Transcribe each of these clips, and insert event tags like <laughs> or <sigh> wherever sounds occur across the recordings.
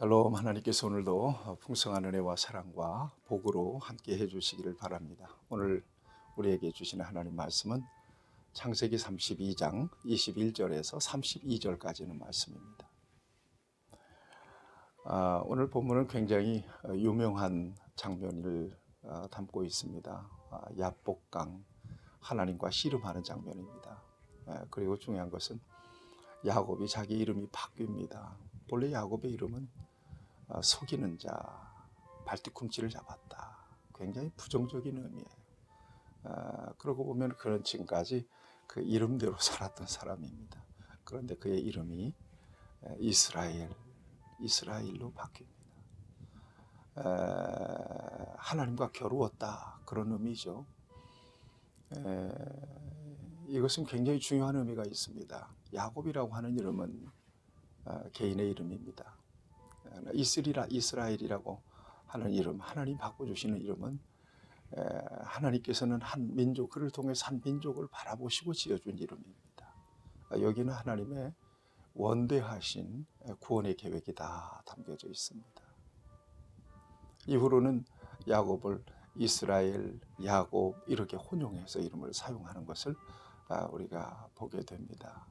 샬롬 하나님께서 오늘도 풍성한 은혜와 사랑과 복으로 함께 해주시기를 바랍니다. 오늘 우리에게 주시는 하나님 말씀은 창세기 32장 21절에서 32절까지는 말씀입니다. 아, 오늘 본문은 굉장히 유명한 장면을 아, 담고 있습니다. 아, 야복강 하나님과 씨름하는 장면입니다. 아, 그리고 중요한 것은 야곱이 자기 이름이 바뀝니다. 본래 야곱의 이름은 아, 속이는 자, 발뒤꿈치를 잡았다. 굉장히 부정적인 의미예요. 아, 그러고 보면 그는 지금까지 그 이름대로 <laughs> 살았던 사람입니다. 그런데 그의 이름이 에, 이스라엘, 이스라엘로 바뀝니다. 에, 하나님과 겨루었다 그런 의미죠. 에, 이것은 굉장히 중요한 의미가 있습니다. 야곱이라고 하는 이름은 어, 개인의 이름입니다. 어, 이스리라 이스라엘이라고 하는 이름, 하나님 바꿔 주시는 이름은 에, 하나님께서는 한 민족 그를 통해서 한 민족을 바라보시고 지어준 이름입니다. 어, 여기는 하나님의 원대하신 구원의 계획이 다 담겨져 있습니다. 이후로는 야곱을 이스라엘, 야곱 이렇게 혼용해서 이름을 사용하는 것을 아, 우리가 보게 됩니다.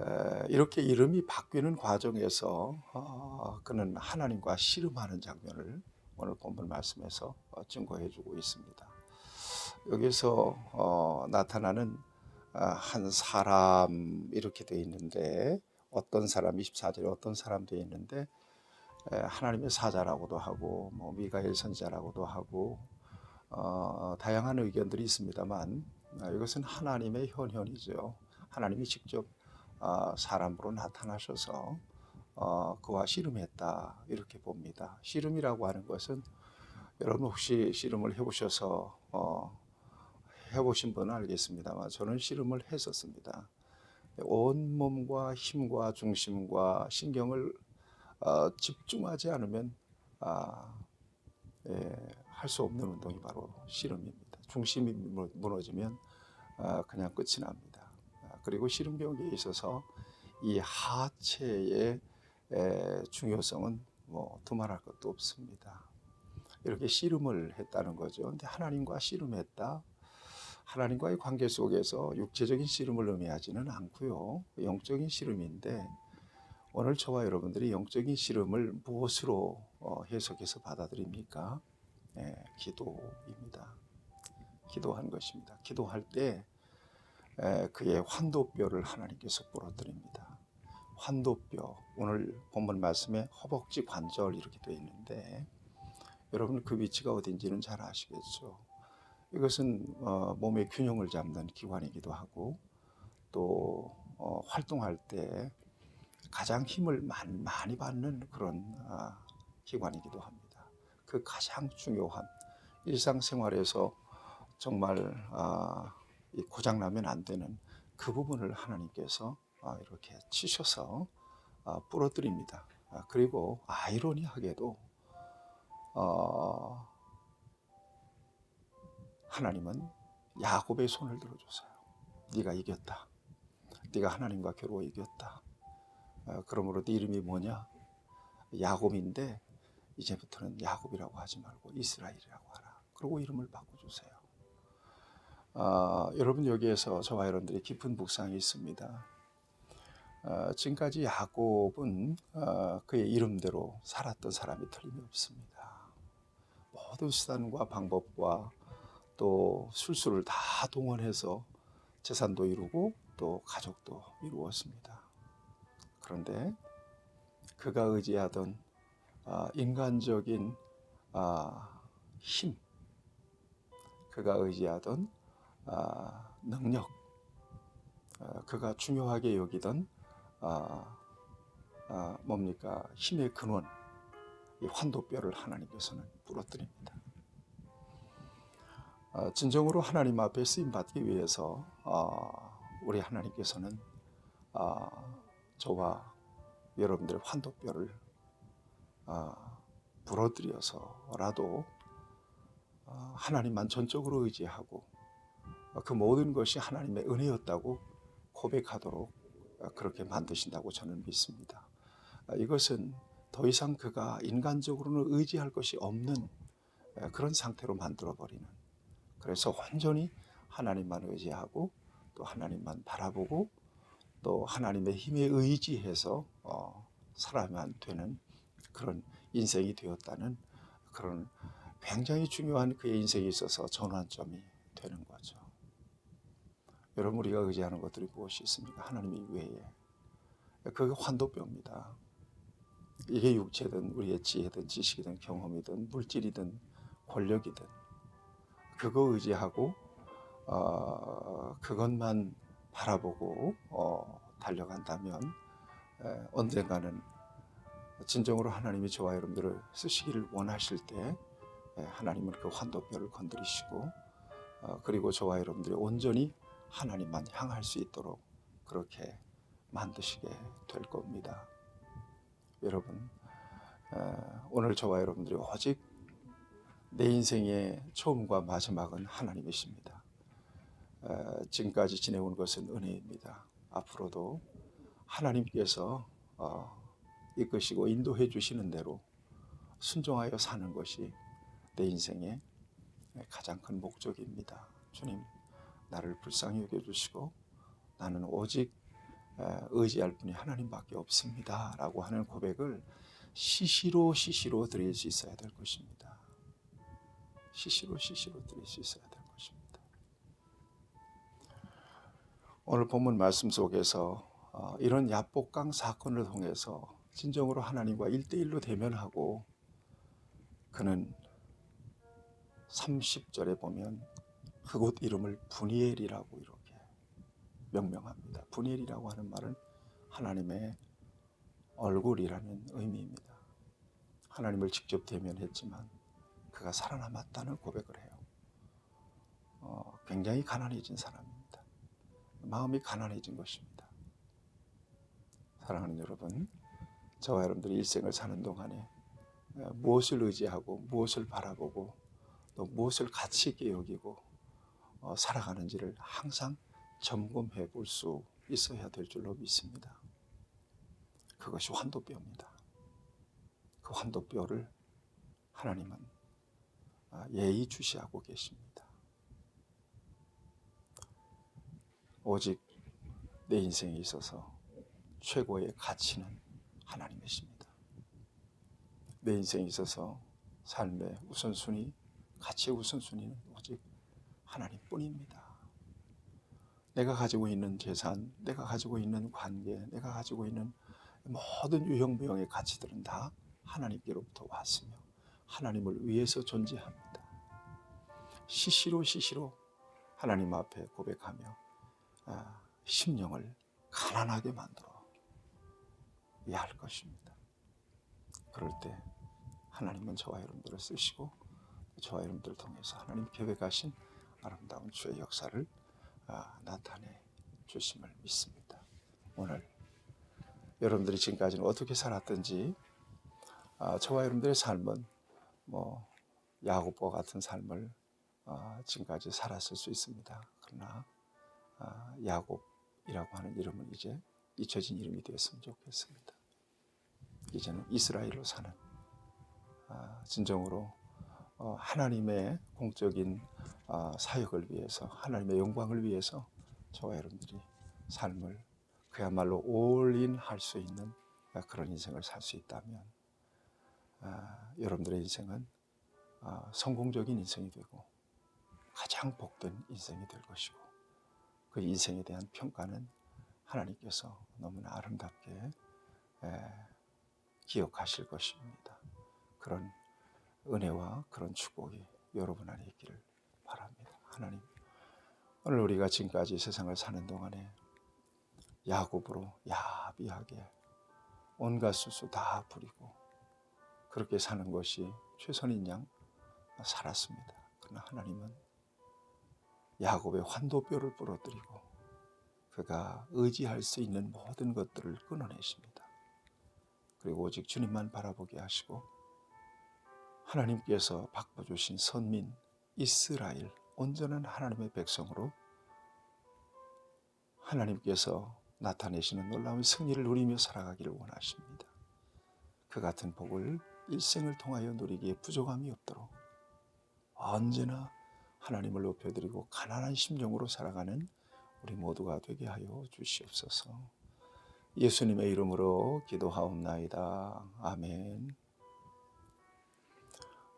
에, 이렇게 이름이 바뀌는 과정에서 어, 그는 하나님과 씨름하는 장면을 오늘 본문 말씀에서 어, 증거해주고 있습니다. 여기서 어, 나타나는 아, 한 사람 이렇게 되어 있는데 어떤 사람 24절에 어떤 사람 되어 있는데 에, 하나님의 사자라고도 하고 뭐 미가엘 선지자라고도 하고 어, 다양한 의견들이 있습니다만 아, 이것은 하나님의 현현이죠. 하나님이 직접 아, 사람으로 나타나셔서 어, 그와 씨름했다 이렇게 봅니다. 씨름이라고 하는 것은 여러분 혹시 씨름을 해보셔서 어, 해보신 분은 알겠습니다만 저는 씨름을 했었습니다. 온 몸과 힘과 중심과 신경을 어, 집중하지 않으면 아, 예, 할수 없는 운동이 바로 씨름입니다. 중심이 무- 무너지면 아, 그냥 끝이 납니다. 아, 그리고 경기에 있어서 이 하체의 에, 중요성은 뭐 두말할 것도 없습니다. 이렇게 씨름을 했다는 거죠. 근데 하나님과 씨름했다. 하나님과의 관계 속에서 육체적인 씨름을 의미하지는 않고요. 영적인 씨름인데 오늘 저와 여러분들이 영적인 씨름을 무엇으로 어, 해석해서 받아들입니까? 예, 기도입니다. 기도한 것입니다. 기도할 때 에, 그의 환도뼈를 하나님께서 부러뜨립니다. 환도뼈 오늘 본문 말씀에 허벅지 관절 이렇게 되어 있는데 여러분 그 위치가 어딘지는 잘 아시겠죠. 이것은 어, 몸의 균형을 잡는 기관이기도 하고 또 어, 활동할 때 가장 힘을 많이, 받는 그런 아, 기관이기도 합니다. 그 가장 중요한 일상생활에서 정말 아, 이 고장 나면 안 되는 그 부분을 하나님께서 아, 이렇게 치셔서 아, 부러뜨립니다. 아, 그리고 아이러니하게도 어, 하나님은 야곱의 손을 들어줬어요. 네가 이겼다. 네가 하나님과 겨루어 이겼다. 어, 그러므로 네 이름이 뭐냐? 야곱인데 이제부터는 야곱이라고 하지 말고 이스라엘이라고 하라. 그리고 이름을 바꿔주세요. 아, 여러분 여기에서 저와 여러분들이 깊은 묵상이 있습니다. 아, 지금까지 야곱은 아, 그의 이름대로 살았던 사람이 틀림없습니다. 모든 수단과 방법과 또 술수를 다 동원해서 재산도 이루고 또 가족도 이루었습니다. 그런데 그가 의지하던 아, 인간적인 아, 힘, 그가 의지하던 아, 능력, 아, 그가 중요하게 여기던 아, 아, 뭡니까? 힘의 근원, 이 환도뼈를 하나님께서는 부러뜨립니다. 아, 진정으로 하나님 앞에 쓰임 받기 위해서 아, 우리 하나님께서는 아, 저와 여러분들의 환도뼈를 아, 부러뜨려서라도 아, 하나님만 전적으로 의지하고 아, 그 모든 것이 하나님의 은혜였다고 고백하도록 아, 그렇게 만드신다고 저는 믿습니다. 아, 이것은 더 이상 그가 인간적으로는 의지할 것이 없는 에, 그런 상태로 만들어 버리는 그래서 완전히 하나님만 의지하고 또 하나님만 바라보고 또 하나님의 힘에 의지해서 어, 살아야만 되는 그런 인생이 되었다는 그런 굉장히 중요한 그의 인생에 있어서 전환점이 되는 거죠. 여러분 우리가 의지하는 것들이 무엇이 있습니까? 하나님 이외에 그게 환도뼈입니다. 이게 육체든 우리의 지혜든 지식이든 경험이든 물질이든 권력이든 그거 의지하고 어, 그것만 바라보고 어, 달려간다면 에, 언젠가는 진정으로 하나님이 저와 여러분들을 쓰시기를 원하실 때 에, 하나님은 그 환도뼈를 건드리시고 어, 그리고 저와 여러분들이 온전히 하나님만 향할 수 있도록 그렇게 만드시게 될 겁니다. 여러분 에, 오늘 저와 여러분들이 오직 내 인생의 처음과 마지막은 하나님이십니다. 에, 지금까지 지내온 것은 은혜입니다. 앞으로도 하나님께서 어, 이끄시고 인도해 주시는 대로 순종하여 사는 것이 내 인생의 가장 큰 목적입니다. 주님, 나를 불쌍히 여겨주시고 나는 오직 에, 의지할 분이 하나님밖에 없습니다 라고 하는 고백을 시시로 시시로 드릴 수 있어야 될 것입니다. 시시로 시시로 드릴 수 있어야 될 것입니다. 오늘 본문 말씀 속에서 어, 이런 야복강 사건을 통해서 진정으로 하나님과 일대일로 대면하고 그는 30절에 보면 그곳 이름을 분이엘이라고 이렇게 명명합니다. 분이엘이라고 하는 말은 하나님의 얼굴이라는 의미입니다. 하나님을 직접 대면했지만 그가 살아남았다는 고백을 해요. 어, 굉장히 가난해진 사람입니다. 마음이 가난해진 것입니다. 사랑하는 여러분, 저와 여러분들이 일생을 사는 동안에 어, 무엇을 의지하고 무엇을 바라보고 또 무엇을 가치 있게 여기고 어, 살아가는지를 항상 점검해 볼 수 있어야 될 줄로 믿습니다. 그것이 환도뼈입니다. 그 환도뼈를 하나님은 아, 예의 주시하고 계십니다. 오직 내 인생에 있어서 최고의 가치는 하나님이십니다. 내 인생에 있어서 삶의 우선순위, 가치의 우선순위는 오직 하나님뿐입니다. 내가 가지고 있는 재산, 내가 가지고 있는 관계, 내가 가지고 있는 모든 유형무형의 가치들은 다 하나님께로부터 왔으며 하나님을 위해서 존재합니다. 시시로 시시로 하나님 앞에 고백하며 아, 심령을 가난하게 만들어 야할 것입니다. 그럴 때 하나님은 저와 여러분들을 쓰시고 저와 여러분들을 통해서 하나님 계획하신 아름다운 주의 역사를 아, 나타내 주심을 믿습니다. 오늘 여러분들이 지금까지는 어떻게 살았든지 아, 저와 여러분들의 삶은 뭐 야곱과 같은 삶을 아, 지금까지 살았을 수 있습니다. 그러나 아, 야곱이라고 하는 이름은 이제 잊혀진 이름이 되었으면 좋겠습니다. 이제는 이스라엘로 사는 아, 진정으로 어, 하나님의 공적인 아, 사역을 위해서 하나님의 영광을 위해서 저와 여러분들이 삶을 그야말로 올인할 수 있는 그런 인생을 살 수 있다면 아, 여러분들의 인생은 아, 성공적인 인생이 되고 가장 복된 인생이 될 것이고 그 인생에 대한 평가는 하나님께서 너무나 아름답게 에, 기억하실 것입니다. 그런 은혜와 그런 축복이 여러분 안에 있기를 바랍니다. 하나님, 오늘 우리가 지금까지 세상을 사는 동안에 야곱으로 야비하게 온갖 수수 다 부리고 그렇게 사는 것이 최선인 양 살았습니다. 그러나 하나님은 야곱의 환도뼈를 부러뜨리고 그가 의지할 수 있는 모든 것들을 끊어내십니다. 그리고 오직 주님만 바라보게 하시고 하나님께서 바꿔주신 선민 이스라엘 온전한 하나님의 백성으로 하나님께서 나타내시는 놀라운 승리를 누리며 살아가기를 원하십니다. 그 같은 복을 일생을 통하여 누리기에 부족함이 없도록 언제나 하나님을 높여드리고 가난한 심정으로 살아가는 우리 모두가 되게 하여 주시옵소서. 예수님의 이름으로 기도하옵나이다. 아멘.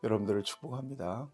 여러분들을 축복합니다.